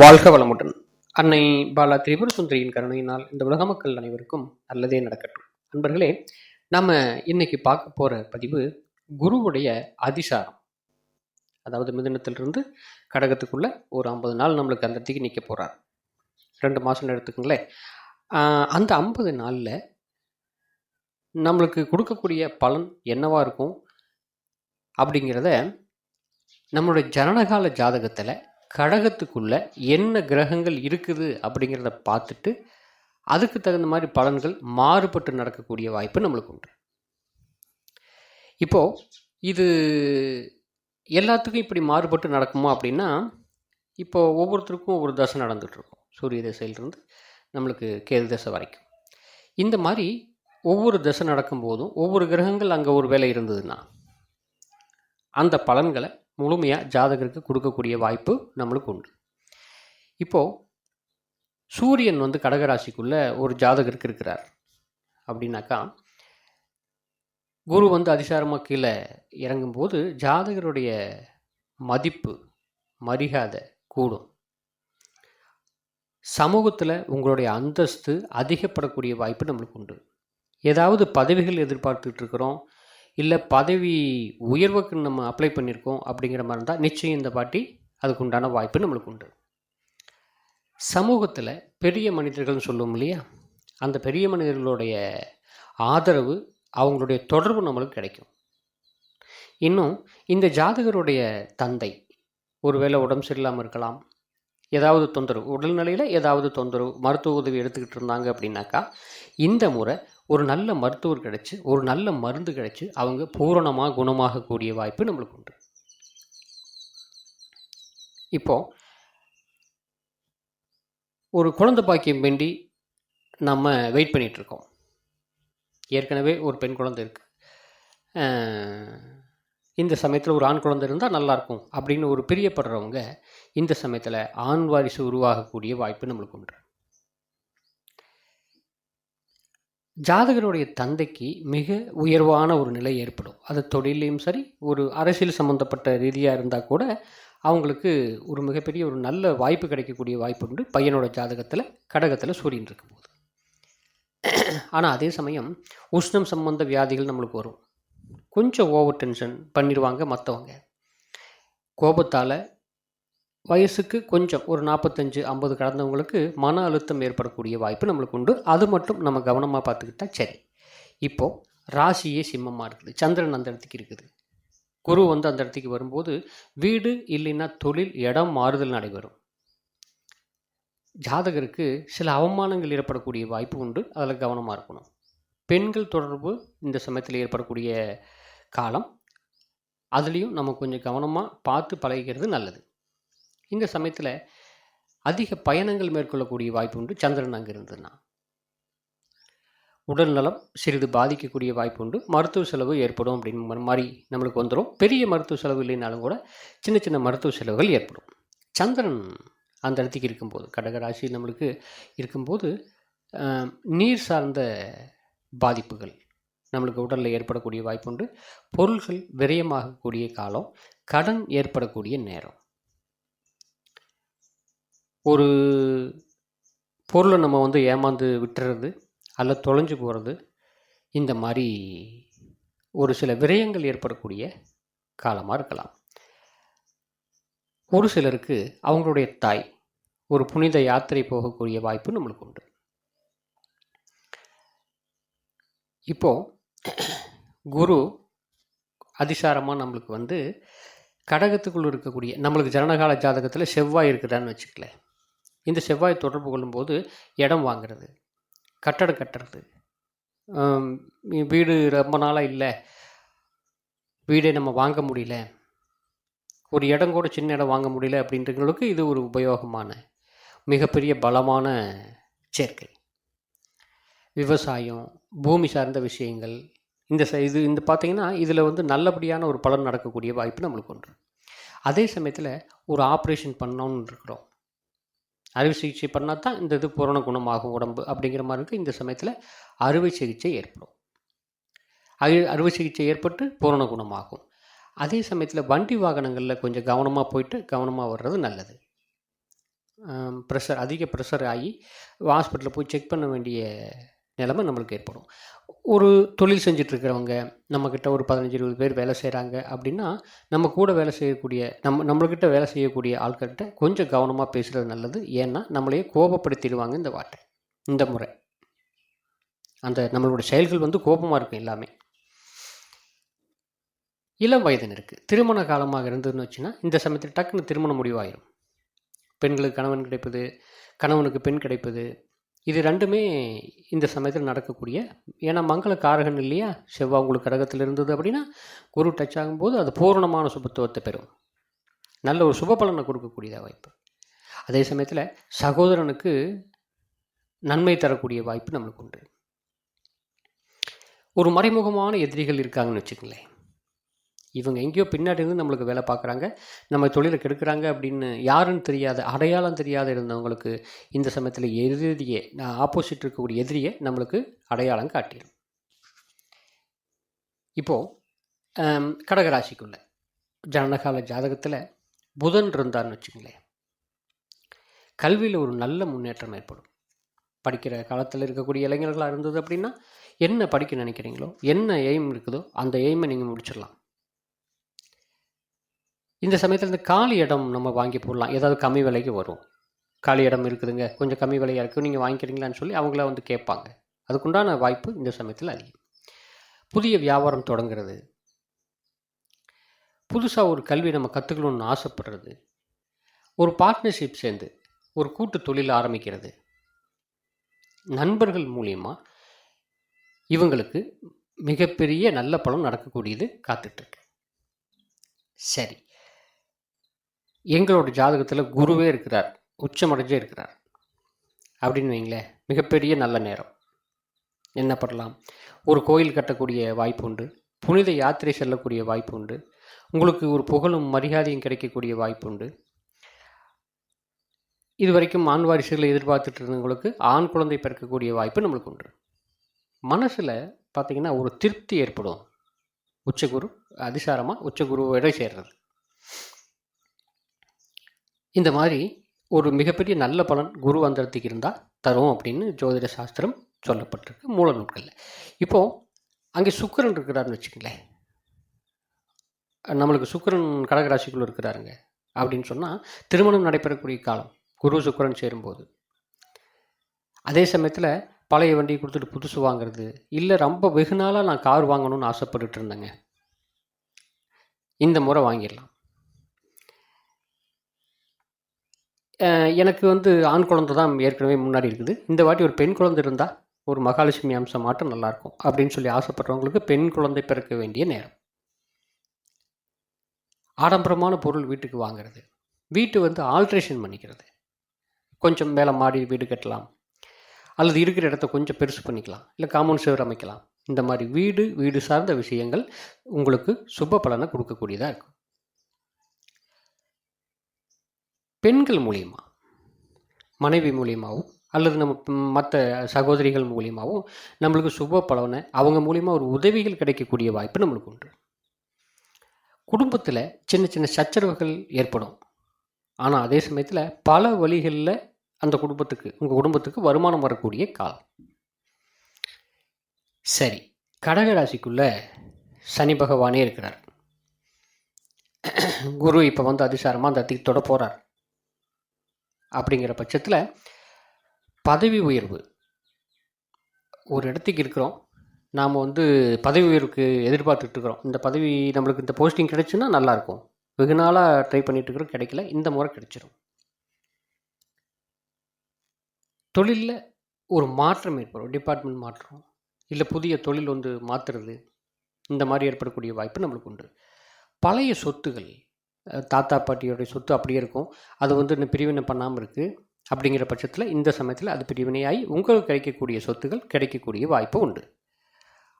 வாழ்க வளமுடன். அன்னை பாலா திரிபுர சுந்தரியின் கருணையினால் இந்த உலக மக்கள் அனைவருக்கும் நல்லதே நடக்கட்டும். நண்பர்களே நம்ம இன்னைக்கு பார்க்க போகிற பதிவு குருவுடைய அதிசாரம். அதாவது மிதினத்திலிருந்து கடகத்துக்குள்ள ஒரு ஐம்பது நாள் நம்மளுக்கு அந்த இடத்துக்கு நிற்க போகிறார் ரெண்டு மாதம் எடுத்துக்கங்களேன். அந்த ஐம்பது நாளில் நம்மளுக்கு கொடுக்கக்கூடிய பலன் என்னவாக இருக்கும்? அப்படிங்கிறத நம்மளுடைய ஜனனகால ஜாதகத்தில் கடகத்துக்குள்ள என்ன கிரகங்கள் இருக்குது அப்படிங்கிறத பார்த்துட்டு அதுக்கு தகுந்த மாதிரி பலன்கள் மாறுபட்டு நடக்கக்கூடிய வாய்ப்பு நம்மளுக்கு உண்டு. இப்போ இது எல்லாத்துக்கும் இப்படி மாறுபட்டு நடக்குமா அப்படின்னா இப்போ ஒவ்வொருத்தருக்கும் ஒவ்வொரு தசை நடந்துகிட்ருக்கும். சூரிய தசையிலிருந்து நம்மளுக்கு கேது தசை வரைக்கும். இந்த மாதிரி ஒவ்வொரு தசை நடக்கும்போதும் ஒவ்வொரு கிரகங்கள் அங்கே ஒரு வேலை இருந்ததுன்னா அந்த பலன்களை முழுமையாக ஜாதகருக்கு கொடுக்கக்கூடிய வாய்ப்பு நம்மளுக்கு உண்டு. இப்போது சூரியன் வந்து கடகராசிக்குள்ளே ஒரு ஜாதகருக்கு இருக்கிறார். அப்படின்னாக்கா குரு வந்து அதிசாரமாக கீழே இறங்கும்போது ஜாதகருடைய மதிப்பு மரியாதை கூடும். சமூகத்தில் உங்களுடைய அந்தஸ்து அதிகப்படக்கூடிய வாய்ப்பு நம்மளுக்கு உண்டு. ஏதாவது பதவிகள் எதிர்பார்த்துட்டு இருக்கிறோம் இல்லை பதவி உயர்வுக்கு நம்ம அப்ளை பண்ணியிருக்கோம் அப்படிங்கிற மாதிரி இருந்தால் நிச்சயம் இந்த பாட்டி அதுக்கு உண்டான வாய்ப்பு நம்மளுக்கு உண்டு. சமூகத்தில் பெரிய மனிதர்கள்னு சொல்லுவோம் இல்லையா? அந்த பெரிய மனிதர்களுடைய ஆதரவு அவங்களுடைய தொடர்பு நம்மளுக்கு கிடைக்கும். இன்னும் இந்த ஜாதகருடைய தந்தை ஒருவேளை உடம்பு சரியில்லாமல் இருக்கலாம். ஏதாவது தொந்தரவு உடல்நிலையில் ஏதாவது தொந்தரவு மருத்துவ உதவி எடுத்துக்கிட்டு இருந்தாங்க அப்படின்னாக்கா இந்த முறை ஒரு நல்ல மருத்துவர் கிடைச்சி ஒரு நல்ல மருந்து கிடைச்சி அவங்க பூரணமாக குணமாகக்கூடிய வாய்ப்பு நம்மளுக்கு உண்டு. இப்போது ஒரு குழந்தை பாக்கியம் வேண்டி நம்ம வெயிட் பண்ணிகிட்ருக்கோம் ஏற்கனவே ஒரு பெண் குழந்தை இருக்குது இந்த சமயத்தில் ஒரு ஆண் குழந்தை இருந்தால் நல்லாயிருக்கும் அப்படின்னு ஒரு பிரியப்படுறவங்க இந்த சமயத்தில் ஆண் வாரிசு உருவாகக்கூடிய வாய்ப்பு நம்மளுக்கு உண்டு. ஜாதகருடைய தந்தைக்கு மிக உயர்வான ஒரு நிலை ஏற்படும். அது தொழிலையும் சரி ஒரு அரசியல் சம்மந்தப்பட்ட ரீதியாக இருந்தால் கூட அவங்களுக்கு ஒரு மிகப்பெரிய ஒரு நல்ல வாய்ப்பு கிடைக்கக்கூடிய வாய்ப்பு உண்டு. பையனோட ஜாதகத்தில் கடகத்தில் சூரியன் இருக்கும்போது. ஆனால் அதே சமயம் உஷ்ணம் சம்பந்த வியாதிகள் நம்மளுக்கு வரும். கொஞ்சம் ஓவர் டென்ஷன் பண்ணிடுவாங்க மற்றவங்க கோபத்தால் வயசுக்கு கொஞ்சம் ஒரு நாற்பத்தஞ்சு ஐம்பது கடந்தவங்களுக்கு மன அழுத்தம் ஏற்படக்கூடிய வாய்ப்பு நம்மளுக்கு உண்டு. அது மட்டும் நம்ம கவனமாக பார்த்துக்கிட்டா சரி. இப்போது ராசியே சிம்மமாக இருக்குது. சந்திரன் அந்த இடத்துக்கு இருக்குது. குரு வந்து அந்த இடத்துக்கு வரும்போது வீடு இல்லைன்னா தொழில் இடம் மாறுதல் நடைபெறும். ஜாதகருக்கு சில அவமானங்கள் ஏற்படக்கூடிய வாய்ப்பு உண்டு. அதில் கவனமாக இருக்கணும். பெண்கள் தொடர்பு இந்த சமயத்தில் ஏற்படக்கூடிய காலம். அதுலேயும் நம்ம கொஞ்சம் கவனமாக பார்த்து பழகிக்கிறது நல்லது. இந்த சமயத்தில் அதிக பயணங்கள் மேற்கொள்ளக்கூடிய வாய்ப்பு உண்டு. சந்திரன் அங்கே இருந்ததுன்னா. உடல் நலம் சிறிது பாதிக்கக்கூடிய வாய்ப்பு உண்டு. மருத்துவ செலவு ஏற்படும் அப்படின்னு மாதிரி நம்மளுக்கு வந்துடும் பெரிய மருத்துவ செலவு இல்லைனாலும் கூட சின்ன சின்ன மருத்துவ செலவுகள் ஏற்படும். சந்திரன் அந்த இடத்துக்கு இருக்கும்போது கடகராசி நம்மளுக்கு இருக்கும்போது நீர் சார்ந்த பாதிப்புகள் நம்மளுக்கு உடலில் ஏற்படக்கூடிய வாய்ப்பு உண்டு. பொருள்கள் விரயமாகக்கூடிய காலம் கடன் ஏற்படக்கூடிய நேரம். ஒரு பொருளை நம்ம வந்து ஏமாந்து விட்டுறது அல்ல தொலைஞ்சு போகிறது இந்த மாதிரி ஒரு சில விரயங்கள் ஏற்படக்கூடிய காலமாக இருக்கலாம். ஒரு சிலருக்கு அவங்களுடைய தாய் ஒரு புனித யாத்திரை போகக்கூடிய வாய்ப்பு நம்மளுக்கு உண்டு. இப்போ குரு அதிசாரமாக நம்மளுக்கு வந்து கடகத்துக்குள் இருக்கக்கூடிய நம்மளுக்கு ஜனனகால ஜாதகத்தில் செவ்வாய் இருக்குதான்னு வச்சுக்கல இந்த செவ்வாய் தொடர்பு கொள்ளும்போது இடம் வாங்குறது கட்டடம் கட்டுறது. வீடு ரொம்ப நாளாக இல்லை. வீடே நம்ம வாங்க முடியல. ஒரு இடம் கூட சின்ன இடம் வாங்க முடியல அப்படின்றவங்களுக்கு இது ஒரு உபயோகமான மிகப்பெரிய பலமான சேர்க்கை. விவசாயம் பூமி சார்ந்த விஷயங்கள் இந்த ச இது இந்த பார்த்திங்கன்னா இதில் வந்து நல்லபடியான ஒரு பலன் நடக்கக்கூடிய வாய்ப்பு நம்மளுக்கு உண்டு. அதே சமயத்தில் ஒரு ஆப்ரேஷன் பண்ணோன்னு இருக்கிறோம். அறுவை சிகிச்சை பண்ணால் தான் இந்த இது பூரண குணமாகும் உடம்பு அப்படிங்கிற மாதிரி இருக்கு. இந்த சமயத்தில் அறுவை சிகிச்சை ஏற்படும். அறு அறுவை சிகிச்சை ஏற்பட்டு பூரண குணமாகும். அதே சமயத்தில் வண்டி வாகனங்களில் கொஞ்சம் கவனமாக போயிட்டு கவனமாக வர்றது நல்லது. ப்ரெஷர் அதிக ப்ரெஷர் ஆகி ஹாஸ்பிட்டலில் போய் செக் பண்ண வேண்டிய நிலைமை நம்மளுக்கு ஏற்படும். ஒரு தொழில் செஞ்சிட்ருக்கிறவங்க நம்மக்கிட்ட ஒரு பதினஞ்சு இருபது பேர் வேலை செய்கிறாங்க அப்படின்னா நம்ம கூட வேலை செய்யக்கூடிய நம்ம நம்மளுக்கிட்ட வேலை செய்யக்கூடிய ஆட்கள்கிட்ட கொஞ்சம் கவனமாக பேசுகிறது நல்லது. ஏன்னா நம்மளையே கோபப்படுத்திடுவாங்க இந்த வார்த்தை இந்த முறை. அந்த நம்மளோட செயல்கள் வந்து கோபமாக இருக்கும் எல்லாமே. இளம் வயதினருக்கு திருமண காலமாக இருந்ததுன்னு வச்சுன்னா இந்த சமயத்தில் டக்குன்னு திருமண முடிவாயிரும். பெண்களுக்கு கணவன் கிடைப்பது கணவனுக்கு பெண் கிடைப்பது இது ரெண்டுமே இந்த சமயத்தில் நடக்கக்கூடிய ஏன்னா மங்கள காரகன் இல்லையா? செவ்வாய் உங்களுக்கு கடகத்தில் இருந்தது அப்படின்னா குரு டச் ஆகும்போது அது பூரணமான சுபத்துவத்தை பெறும். நல்ல ஒரு சுப பலனை கொடுக்கக்கூடியதாக வாய்ப்பு. அதே சமயத்தில் சகோதரனுக்கு நன்மை தரக்கூடிய வாய்ப்பு நம்மளுக்கு உண்டு. ஒரு மறைமுகமான எதிரிகள் இருக்காங்கன்னு வச்சுக்கங்களேன். இவங்க எங்கேயோ பின்னாடி இருந்து நம்மளுக்கு வேலை பார்க்குறாங்க நம்ம தொழிலை கெடுக்கிறாங்க அப்படின்னு யாருன்னு தெரியாத அடையாளம் தெரியாத இருந்தவங்களுக்கு இந்த சமயத்தில் எதிரியே ஆப்போசிட் இருக்கக்கூடிய எதிரியை நம்மளுக்கு அடையாளம் காட்டிடும். இப்போது கடகராசிக்குள்ள ஜனனகால ஜாதகத்தில் புதன் இருந்தார்னு வச்சுங்களேன் கல்வியில் ஒரு நல்ல முன்னேற்றம் ஏற்படும். படிக்கிற காலத்தில் இருக்கக்கூடிய இளைஞர்களாக இருந்தது அப்படின்னா என்ன படிக்க நினைக்கிறீங்களோ என்ன எய்ம் இருக்குதோ அந்த எய்மை நீங்கள் முடிச்சிடலாம். இந்த சமயத்தில் இந்த காலி இடம் நம்ம வாங்கி போடலாம். ஏதாவது கம்மி விலைக்கு வரும். காலி இடம் இருக்குதுங்க. கொஞ்சம் கம்மி விலையாக இருக்குது நீங்கள் வாங்கிக்கிறீங்களான்னு சொல்லி அவங்கள வந்து கேட்பாங்க. அதுக்குண்டான வாய்ப்பு இந்த சமயத்தில் அதிகம். புதிய வியாபாரம் தொடங்குறது. புதுசாக ஒரு கல்வி நம்ம கற்றுக்கணும்னு ஆசைப்படுறது. ஒரு பார்ட்னர்ஷிப் சேர்ந்து ஒரு கூட்டு தொழில் ஆரம்பிக்கிறது. நண்பர்கள் மூலியமாக இவங்களுக்கு மிகப்பெரிய நல்ல பலம் நடக்கக்கூடியது காத்துட்ருக்கு சரி. எங்களோட ஜாதகத்தில் குருவே இருக்கிறார் உச்சமடைஞ்சே இருக்கிறார். அப்படின்னு வைங்களேன் மிகப்பெரிய நல்ல நேரம். என்ன பண்ணலாம்? ஒரு கோயில் கட்டக்கூடிய வாய்ப்பு உண்டு. புனித யாத்திரை செல்லக்கூடிய வாய்ப்பு உண்டு. உங்களுக்கு ஒரு புகழும் மரியாதையும் கிடைக்கக்கூடிய வாய்ப்பு உண்டு. இது வரைக்கும் ஆண் வாரிசுகளை எதிர்பார்த்துட்டு இருந்தவங்களுக்கு ஆண் குழந்தை பிறக்கக்கூடிய வாய்ப்பு நம்மளுக்கு உண்டு. மனசில் பார்த்திங்கன்னா ஒரு திருப்தி ஏற்படும். உச்சகுரு அதிசாரமாக உச்சகுருவோட சேர்றது. இந்த மாதிரி ஒரு மிகப்பெரிய நல்ல பலன் குரு அந்தரத்துக்கு இருந்தால் தரும் அப்படின்னு ஜோதிட சாஸ்திரம் சொல்லப்பட்டிருக்கு மூல நூட்களில் இப்போது அங்கே சுக்கரன் இருக்கிறாருன்னு வச்சுக்கங்களேன். நம்மளுக்கு சுக்கரன் கடகராசிக்குள்ளே இருக்கிறாருங்க அப்படின்னு சொன்னால் திருமணம் நடைபெறக்கூடிய காலம் குரு சுக்கரன் சேரும்போது. அதே சமயத்தில் பழைய வண்டியை கொடுத்துட்டு புதுசு வாங்குறது இல்லை ரொம்ப வெகு நாளாக நான் கார் வாங்கணும்னு ஆசைப்பட்டுட்டு இருந்தேங்க. இந்த முறை வாங்கிடலாம். எனக்கு வந்து ஆண் குழந்தை தான் ஏற்கனவே முன்னாடி இருக்குது. இந்த வாட்டி ஒரு பெண் குழந்தை இருந்தால் ஒரு மகாலட்சுமி அம்சம் மாட்டம் நல்லாயிருக்கும் அப்படின்னு சொல்லி ஆசைப்படுறவங்களுக்கு பெண் குழந்தை பிறக்க வேண்டிய நேரம். ஆடம்பரமான பொருள் வீட்டுக்கு வாங்கிறது. வீட்டு வந்து ஆல்ட்ரேஷன் பண்ணிக்கிறது. கொஞ்சம் மேலே மாடி வீடு கட்டலாம். அல்லது இருக்கிற இடத்த கொஞ்சம் பெருசு பண்ணிக்கலாம். இல்லை காம்பவுண்ட் சேவர் அமைக்கலாம். இந்த மாதிரி வீடு வீடு சார்ந்த விஷயங்கள் உங்களுக்கு சுப பலனை கொடுக்கக்கூடியதாக இருக்கும். பெண்கள் மூலியமாக மனைவி மூலியமாகவும் அல்லது நம்ம மற்ற சகோதரிகள் மூலியமாகவும் நம்மளுக்கு சுப பலனை அவங்க மூலியமாக ஒரு உதவிகள் கிடைக்கக்கூடிய வாய்ப்பு நம்மளுக்கு உண்டு. குடும்பத்தில் சின்ன சின்ன சச்சரவுகள் ஏற்படும். ஆனால் அதே சமயத்தில் பல வழிகளில் அந்த குடும்பத்துக்கு உங்கள் குடும்பத்துக்கு வருமானம் வரக்கூடிய காலம். சரி கடகராசிக்குள்ள சனி பகவானே இருக்கிறார். குரு இப்போ வந்து அதிசாரமாக அந்த அத்திக்கு தொட போகிறார் அப்படிங்கிற பட்சத்தில் பதவி உயர்வு. ஒரு இடத்துக்கு இருக்கிறோம். நாம் வந்து பதவி உயர்வுக்கு எதிர்பார்த்துட்ருக்குறோம் இந்த பதவி நம்மளுக்கு இந்த போஸ்டிங் கிடைச்சுன்னா நல்லாயிருக்கும் வெகு நாளாக ட்ரை பண்ணிட்டு இருக்கிறோம். கிடைக்கல. இந்த முறை கிடைச்சிரும். தொழிலில் ஒரு மாற்றம் ஏற்படும். டிபார்ட்மெண்ட் மாற்றம் இல்லை புதிய தொழில் வந்து மாற்றுறது இந்த மாதிரி ஏற்படக்கூடிய வாய்ப்பு நம்மளுக்கு உண்டு. பழைய சொத்துகள் தாத்தா பாட்டியோடைய சொத்து அப்படியே இருக்கும். அது வந்து இன்னும் பிரிவினை பண்ணாமல் இருக்குது அப்படிங்கிற பட்சத்தில் இந்த சமயத்தில் அது பிரிவினையாகி உங்களுக்கு கிடைக்கக்கூடிய சொத்துகள் கிடைக்கக்கூடிய வாய்ப்பு உண்டு.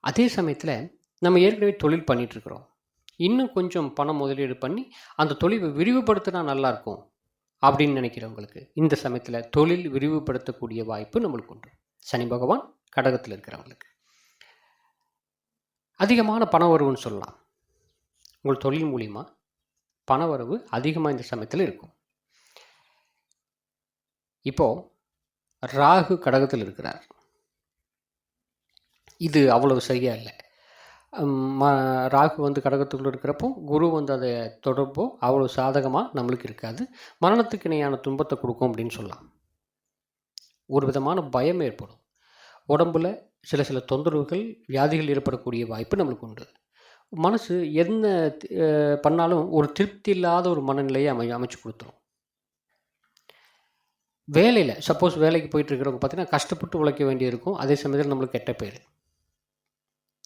அதே சமயத்தில் நம்ம ஏற்கனவே தொழில் பண்ணிகிட்ருக்குறோம் இன்னும் கொஞ்சம் பணம் முதலீடு பண்ணி அந்த தொழிலை விரிவுபடுத்தினா நல்லாயிருக்கும் அப்படின்னு நினைக்கிறவங்களுக்கு இந்த சமயத்தில் தொழில் விரிவுபடுத்தக்கூடிய வாய்ப்பு நம்மளுக்கு உண்டு. சனி பகவான் கடகத்தில் இருக்கிறவங்களுக்கு. அதிகமான பண வருவுன்னு சொல்லலாம். உங்கள் தொழில் மூலிமா பணவரவு அதிகமாக இந்த சமயத்தில் இருக்கும். இப்போ ராகு கடகத்தில் இருக்கிறார். இது அவ்வளவு சரியா இல்லை. ம- ராகு வந்து கடகத்துக்குள்ளே இருக்கிறப்போ குரு வந்து அதை தொடர்போ அவ்வளோ சாதகமாக நம்மளுக்கு இருக்காது. மரணத்துக்கு இணையான துன்பத்தை கொடுக்கும் அப்படின்னு சொல்லலாம். ஒரு விதமான பயம் ஏற்படும். உடம்புல சில சில தொந்தரவுகள் வியாதிகள் ஏற்படக்கூடிய வாய்ப்பு நம்மளுக்கு உண்டு. மனசு என்ன பண்ணாலும் ஒரு திருப்தி இல்லாத ஒரு மனநிலையை அமை அமைச்சு கொடுத்துரும். வேலையில் சப்போஸ் வேலைக்கு போயிட்டு இருக்கிறவங்க பார்த்தீங்கன்னா கஷ்டப்பட்டு உழைக்க வேண்டியிருக்கும். அதே சமயத்தில் நம்மளுக்கு கெட்ட பேர்.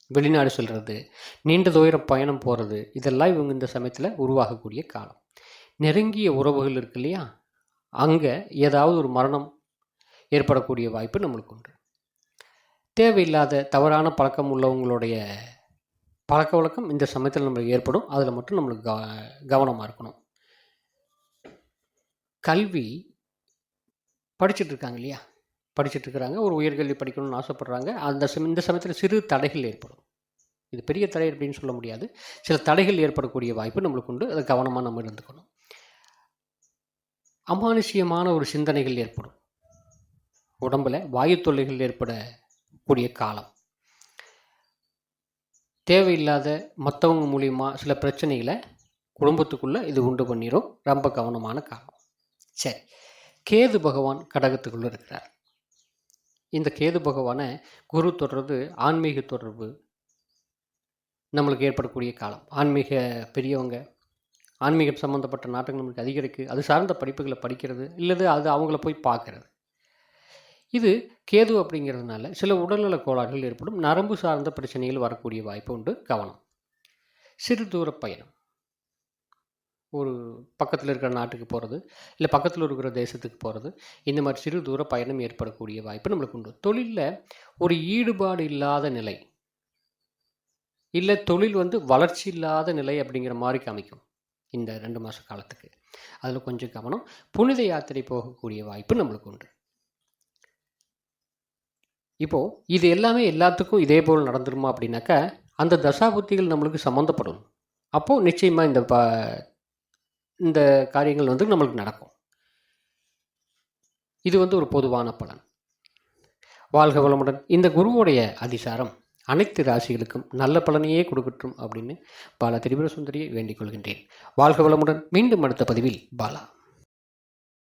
வெளிநாடு செல்வது நீண்ட தூரம் பயணம் போகிறது இதெல்லாம் இவங்க இந்த சமயத்தில் உருவாகக்கூடிய காலம். நெருங்கிய உறவுகள் இருக்கு இல்லையா? அங்கே ஏதாவது ஒரு மரணம் ஏற்படக்கூடிய வாய்ப்பு நம்மளுக்கு உண்டு. தேவையில்லாத தவறான பழக்கம் உள்ளவங்களுடைய பழக்க வழக்கம் இந்த சமயத்தில் நம்மளுக்கு ஏற்படும். அதில் மட்டும் நம்மளுக்கு க கவனமாக இருக்கணும். கல்வி படிச்சுட்டு இருக்காங்க இல்லையா? படிச்சுட்டு இருக்கிறாங்க. ஒரு உயர்கல்வி படிக்கணும்னு ஆசைப்படுறாங்க. அந்த சம இந்த சமயத்தில் சிறு தடைகள் ஏற்படும். இது பெரிய தடை அப்படின்னு சொல்ல முடியாது. சில தடைகள் ஏற்படக்கூடிய வாய்ப்பு நம்மளுக்கு உண்டு. அதை கவனமாக நம்ம இருந்துக்கணும். அமானுஷ்யமான ஒரு சிந்தனைகள் ஏற்படும். உடம்புல வாயு தொல்லைகள் ஏற்படக்கூடிய காலம். தேவையில்லாத மற்றவங்க மூலிமா சில பிரச்சனைகளை குடும்பத்துக்குள்ளே இது உண்டு பண்ணிடும் ரொம்ப கவனமான காலம். சரி. கேது பகவான் கடகத்துக்குள்ளே இருக்கிறார். இந்த கேது பகவானை குரு தொடர்பு ஆன்மீக தொடர்பு நம்மளுக்கு ஏற்படக்கூடிய காலம். ஆன்மீக பெரியவங்க ஆன்மீகம் சம்மந்தப்பட்ட நாட்டங்கள் நம்மளுக்கு அதிகரிக்கு அது சார்ந்த படிப்புகளை படிக்கிறது இல்லது அது அவங்கள போய் பார்க்கறது. இது கேது அப்படிங்கிறதுனால சில உடல்நல கோளாறுகள் ஏற்படும். நரம்பு சார்ந்த பிரச்சனைகள் வரக்கூடிய வாய்ப்பு உண்டு. கவனம். சிறு தூர பயணம். ஒரு பக்கத்தில் இருக்கிற நாட்டுக்கு போகிறது இல்லை பக்கத்தில் இருக்கிற தேசத்துக்கு போகிறது இந்த மாதிரி சிறு தூர பயணம் ஏற்படக்கூடிய வாய்ப்பு நம்மளுக்கு உண்டு. தொழிலில் ஒரு ஈடுபாடு இல்லாத நிலை இல்லை தொழில் வந்து வளர்ச்சி இல்லாத நிலை அப்படிங்கிற மாதிரி காமிக்கும் இந்த ரெண்டு மாத காலத்துக்கு. அதில் கொஞ்சம் கவனம். புனித யாத்திரை போகக்கூடிய வாய்ப்பு நம்மளுக்கு உண்டு. இப்போது இது எல்லாமே எல்லாத்துக்கும் இதே போல் நடந்துருமா அப்படின்னாக்கா அந்த தசாபுத்திகள் நம்மளுக்கு சம்மந்தப்படும் அப்போது நிச்சயமாக இந்த ப இந்த காரியங்கள் வந்து நம்மளுக்கு நடக்கும். இது வந்து ஒரு பொதுவான பலன். வாழ்க வளமுடன். இந்த குருவுடைய அதிசாரம் அனைத்து ராசிகளுக்கும் நல்ல பலனையே கொடுக்கட்டும் அப்படின்னு பாலா திரிபுர சுந்தரியை வேண்டிக் கொள்கின்றேன். வாழ்க வளமுடன். மீண்டும் அடுத்த பதிவில் பாலா